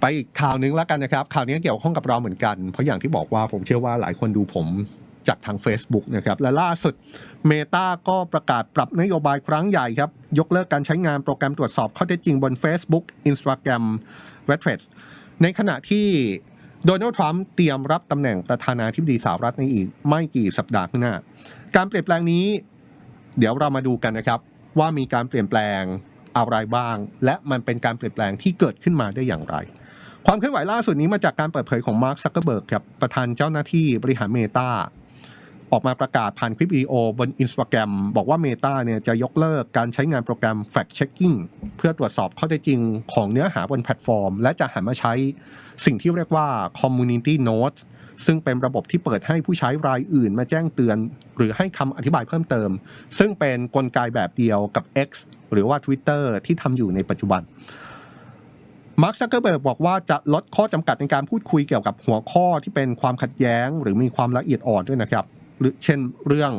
ไปอีกข่าวหนึงแล้วกันนะครับ ข่าวนี้เกี่ยวข้องกับเราเหมือนกัน เพราะอย่างที่บอกว่าผมเชื่อว่าหลายคนดูผมจากทาง Facebook นะครับ และล่าสุด Meta ก็ประกาศปรับนโยบายครั้งใหญ่ครับ ยกเลิกการใช้งานโปรแกรมตรวจสอบข้อเท็จจริงบน Facebook Instagram r e t r e d ในขณะที่โดนัลด์ทรัมป์เตรียมรับตำแหน่งประธานาธิบดีสหรัฐในอีกไม่กี่สัปดาห์ข้างหน้า การเปลี่ยนแปลงนี้ เดี๋ยวเรามาดูกันนะครับ ว่ามีการเปลี่ยนแปลงอะไรบ้าง และมันเป็นการเปลี่ยนแปลงที่เกิดขึ้นมาได้อย่างไร ความเคลื่อนไหวล่าสุดนี้มาจากการเปิดเผยของมาร์คซักเกอร์เบิร์กครับประธานเจ้าหน้าที่บริหารเมตาออกมาประกาศผ่านคลิปวิดีโอบน Instagram บอกว่า Meta เนี่ยจะยกเลิกการใช้งานโปรแกรม Fact Checking เพื่อตรวจสอบข้อเท็จจริงของเนื้อหาบนแพลตฟอร์ม และจะหันมาใช้สิ่งที่เรียกว่า Community Note ซึ่งเป็นระบบที่เปิดให้ผู้ใช้รายอื่นมาแจ้งเตือน หรือให้คำอธิบายเพิ่มเติม ซึ่งเป็นนกลไกแบบเดียวกับ X หรือว่า Twitter ที่ทำอยู่ในปัจจุบัน มาร์คซักเกอร์เบิร์กบอกว่าจะลดข้อจำกัดในการพูดคุยเกี่ยวกับหัวข้อที่เป็นความขัดแย้ง หรือมีความละเอียดอ่อนด้วยนะครับหรือเช่นเรื่อง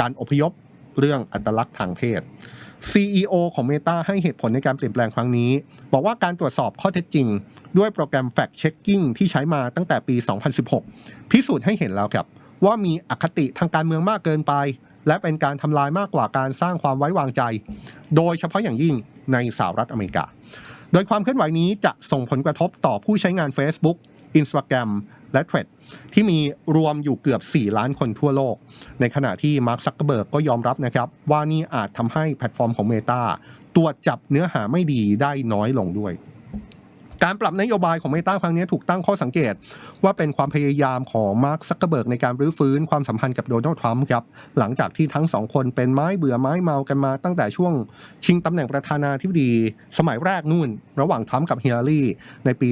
การอพยพเรื่องอัตลักษณ์ทางเพศ CEO ของ Meta ให้เหตุผลในการเปลี่ยนแปลงครั้งนี้ บอกว่าการตรวจสอบข้อเท็จจริง ด้วยโปรแกรม Fact Checking ที่ใช้มาตั้งแต่ปี 2016 พิสูจน์ให้เห็นแล้วครับ ว่ามีอคติทางการเมืองมากเกินไป และเป็นการทำลายมากกว่าการสร้างความไว้วางใจ โดยเฉพาะอย่างยิ่งในสหรัฐอเมริกา โดยความเคลื่อนไหวนี้จะส่งผลกระทบต่อผู้ใช้งาน Facebook Instagram และ Thread ที่มีรวมอยู่เกือบ 4 ล้านคนทั่วโลก ในขณะที่มาร์คซักเกอร์เบิร์กก็ยอมรับนะครับ ว่านี่อาจทำให้แพลตฟอร์มของ Meta ตรวจจับเนื้อหาไม่ดีได้น้อยลงด้วย การปรับนโยบายของ Meta ครั้งนี้ถูกตั้งข้อสังเกต ว่าเป็นความพยายามของมาร์คซักเกอร์เบิร์กในการรื้อฟื้นความสัมพันธ์กับโดนัลด์ทรัมป์ครับหลังจากที่ทั้งสองคนเป็นไม้เบื่อไม้เมากันมาตั้งแต่ช่วงชิงตำแหน่งประธานาธิบดี สมัยแรกนู่น ระหว่างทรัมป์กับฮิลลารีในปี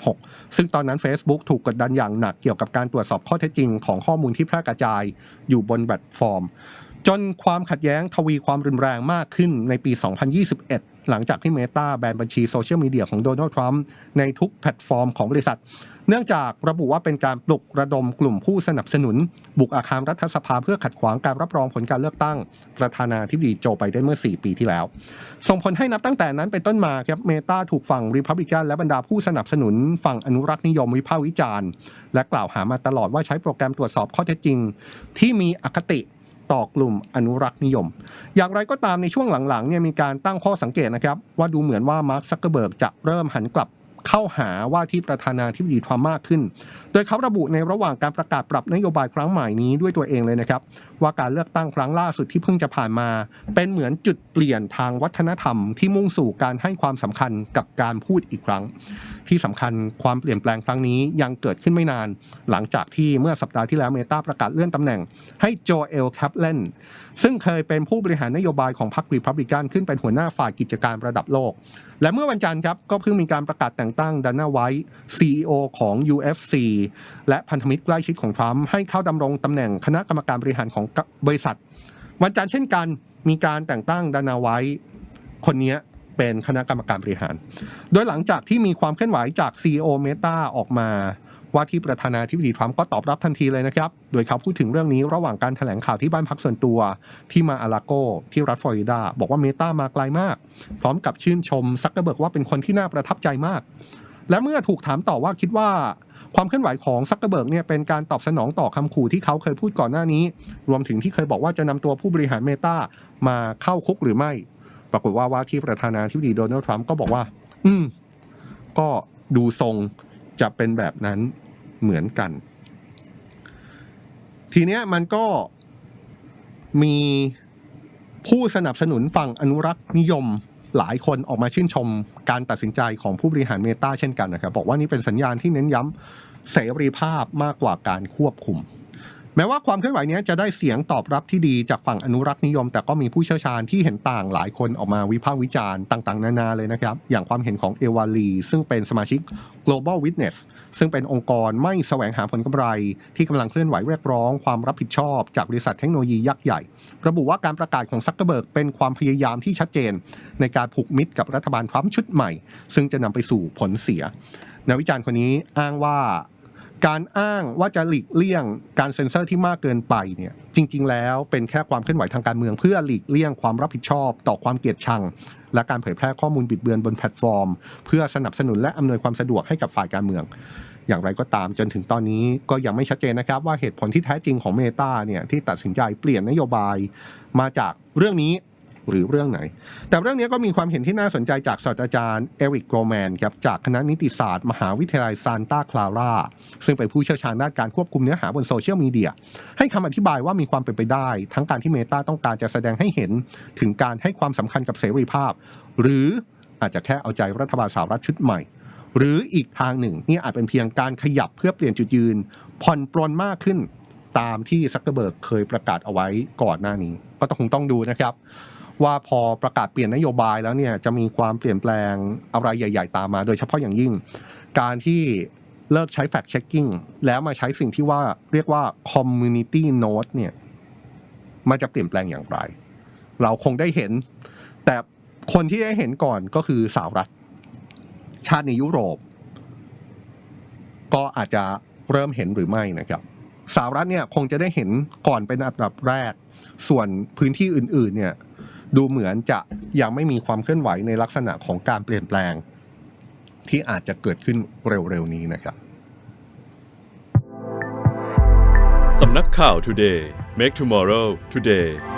2016 ซึ่งตอนนั้น Facebook ถูกกดดันอย่างหนักเกี่ยวกับการตรวจสอบข้อเท็จจริงของข้อมูลที่แพร่กระจายอยู่บนแพลตฟอร์ม จนความขัดแย้งทวีความรุนแรงมากขึ้นในปี 2021 หลังจากที่เมตาแบนบัญชีโซเชียลมีเดียของโดนัลด์ทรัมป์ในทุกแพลตฟอร์มของบริษัท เนื่องจากระบุว่าเป็นการปลุกระดมกลุ่มผู้สนับสนุน บุกอาคารรัฐสภาเพื่อขัดขวางการรับรองผลการเลือกตั้ง ประธานาธิบดีโจไบเดนเมื่อ 4 ปีที่แล้ว ส่งผลให้นับตั้งแต่นั้นเป็นต้นมาครับเมตาถูกฝั่งริพับลิกันและบรรดาผู้สนับสนุน ฝั่งอนุรักษ์นิยมวิพากษ์วิจารณ์ และกล่าวหามาตลอดว่าใช้โปรแกรมตรวจสอบข้อเท็จจริง ที่มีอคติ ต่อกลุ่มอนุรักษ์นิยม อย่างไรก็ตามในช่วงหลังๆเนี่ยมีการตั้งข้อสังเกตนะครับว่าดูเหมือนว่ามาร์คซักเกอร์เบิร์กจะเริ่มหันกลับ เข้าหาว่าที่ประธานาธิบดีทรัมป์มากขึ้น โดยเขาระบุในระหว่างการประกาศปรับนโยบายครั้งใหม่นี้ด้วยตัวเองเลยนะครับ ว่าการเลือกตั้งครั้งล่าสุดที่เพิ่งจะผ่านมา เป็นเหมือนจุดเปลี่ยนทางวัฒนธรรมที่มุ่งสู่การให้ความสำคัญกับการพูดอีกครั้ง ที่สำคัญความเปลี่ยนแปลงครั้งนี้ยังเกิดขึ้นไม่นาน หลังจากที่เมื่อสัปดาห์ที่แล้วเมตาประกาศเลื่อนตำแหน่ง ให้โจเอลแคปเลน ซึ่งเคยเป็นผู้บริหารนโยบายของพรรครีพับลิกันขึ้นเป็นหัวหน้าฝ่ายกิจการระดับโลก และเมื่อวันจันทร์ครับก็เพิ่งมีการประกาศแต่งตั้งดานาไวท์ CEO ของ UFC และพันธมิตรใกล้ชิดของทรัมป์ให้เข้าดำรงตำแหน่งคณะกรรมการบริหารของบริษัท วันจันทร์เช่นกันมีการแต่งตั้งดานาไวท์คนนี้เป็นคณะกรรมการบริหาร โดยหลังจากที่มีความเคลื่อนไหวจาก CEO Meta ออกมา ว่าที่ประธานาธิบดีทรัมป์ก็ตอบรับทันทีเลยนะครับ โดยเขาพูดถึงเรื่องนี้ระหว่างการแถลงข่าวที่บ้านพักส่วนตัวที่มาอาลาโกที่รัฐฟลอริดา บอกว่าเมตามาไกลมาก พร้อมกับชื่นชมซักเกอร์เบิร์กว่าเป็นคนที่น่าประทับใจมาก และเมื่อถูกถามต่อว่าคิดว่าความเคลื่อนไหวของซักเกอร์เบิร์กเนี่ยเป็นการตอบสนองต่อคำขู่ที่เขาเคยพูดก่อนหน้านี้ รวมถึงที่เคยบอกว่าจะนำตัวผู้บริหารเมตามาเข้าคุกหรือไม่ ปรากฏว่าว่าที่ประธานาธิบดีโดนัลด์ทรัมป์ก็บอกว่า อืม ก็ดูทรงจะเป็นแบบนั้น เหมือนกัน ทีเนี้ยมันก็มีผู้สนับสนุนฝั่งอนุรักษ์นิยมหลายคนออกมาชื่นชมการตัดสินใจของผู้บริหารเมตาเช่นกันนะครับ บอกว่านี่เป็นสัญญาณที่เน้นย้ำเสรีภาพมากกว่าการควบคุม แม้ว่าความเคลื่อนไหวนี้จะได้เสียงตอบรับที่ดีจากฝั่งอนุรักษ์นิยม แต่ก็มีผู้เชี่ยวชาญที่เห็นต่างหลายคนออกมาวิพากษ์วิจารณ์ต่างๆ นานาเลยนะครับ อย่างความเห็นของเอวาลีซึ่งเป็นสมาชิก Global Witness ซึ่งเป็นองค์กรไม่แสวงหาผลกำไร ที่กำลังเคลื่อนไหวเรียกร้องความรับผิดชอบจากบริษัทเทคโนโลยียักษ์ใหญ่ ระบุว่าการประกาศของซักเกอร์เบิร์กเป็นความพยายามที่ชัดเจน ในการผูกมิตรกับรัฐบาลทรัมป์ชุดใหม่ ซึ่งจะนำไปสู่ผลเสียนักวิจารณ์คนนี้อ้างว่า การอ้างว่าจะหลีกเลี่ยงการเซ็นเซอร์ที่มากเกินไปเนี่ยจริง ๆ แล้วเป็นแค่ความเคลื่อนไหวทางการเมือง เพื่อหลีกเลี่ยงความรับผิดชอบ ต่อความเกลียดชัง และการเผยแพร่ข้อมูลบิดเบือนบนแพลตฟอร์ม เพื่อสนับสนุนและอำนวยความสะดวกให้กับฝ่ายการเมือง อย่างไรก็ตามจนถึงตอนนี้ก็ยังไม่ชัดเจนนะครับว่าเหตุผลที่แท้จริงของเมตาเนี่ยที่ตัดสินใจเปลี่ยนนโยบายมาจากเรื่องนี้ หรือเรื่องไหน แต่เรื่องนี้ก็มีความเห็นที่น่าสนใจจากศาสตราจารย์เอริกโกแมนครับจากคณะนิติศาสตร์ มหาวิทยาลัยซานตาคลาราซึ่งเป็นผู้เชี่ยวชาญด้านการควบคุมเนื้อหาบนโซเชียลมีเดียให้คำอธิบายว่ามีความเป็นไปได้ ทั้งการที่เมตาต้องการจะแสดงให้เห็นถึงการให้ความสำคัญกับเสรีภาพ หรืออาจจะแค่เอาใจรัฐบาลสหรัฐชุดใหม่ หรืออีกทางหนึ่งนี่อาจเป็นเพียงการขยับเพื่อเปลี่ยนจุดยืนผ่อนปลนมากขึ้นตามที่ซักเกอร์เบิร์กเคยประกาศเอาไว้ก่อนหน้านี้ ก็ต้องคงต้องดูนะครับ ว่าพอประกาศเปลี่ยนนโยบายแล้วเนี่ยจะมีความเปลี่ยนแปลงอะไรใหญ่ ๆ ตามมา โดยเฉพาะอย่างยิ่ง การที่เลิกใช้ fact checking แล้วมาใช้สิ่งที่ว่าเรียกว่า community note เนี่ยมันจะเปลี่ยนแปลงอย่างไร เราคงได้เห็น แต่คนที่ได้เห็นก่อนก็คือสหรัฐ ชาติในยุโรป ก็อาจจะเริ่มเห็นหรือไม่นะครับสหรัฐเนี่ยคงจะได้เห็นก่อนเป็นอันดับแรก ส่วนพื้นที่อื่นๆเนี่ย ดูเหมือนจะยังไม่มีความเคลื่อนไหวในลักษณะของการเปลี่ยนแปลง ที่อาจจะเกิดขึ้นเร็วๆนี้นะครับสำนักข่าว Today Make Tomorrow Today